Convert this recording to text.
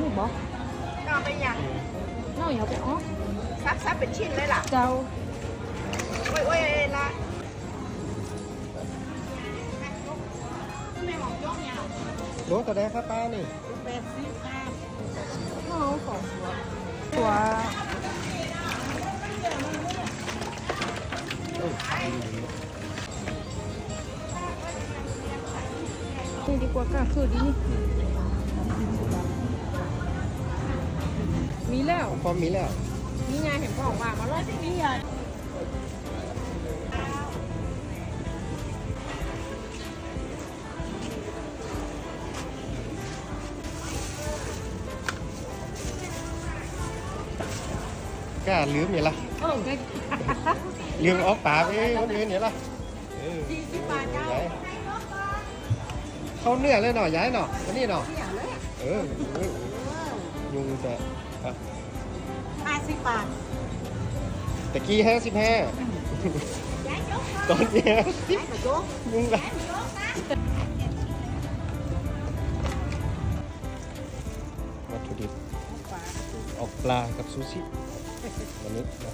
หรือบ่น้องเป็นหยังน้องอยากไปอ๋อซับซับเป็นชิ้นเลยล่ะ เจ้าโอ้ยโอ้ยละรถกระแดครับป้านี่แปดสิบห้าน้องของตัวนี่ดีกว่าก็คือดีนี่ มีแล้วพร้อมมีแล้วนี่ไงเห็นบอกว่ามาร้อยที่นี่อะกล้าลืมเนี่ยละเออได้ลืมออกปากเอ้ยคนอื่นเนี่ยละเออสี่สิบบาทเจ้าย้ายเข้าเนื้อเลยหน่อยย้ายหน่อยอันนี้หน่อยเสียเลยเออเออยุงแต่อะ ห้าสิบบาทตะกี้ห้าสิบห้าตอนนี้ให้มาโจ๊กยุงละวัตถุดิบออกปลากับซูชิวันนี้นะ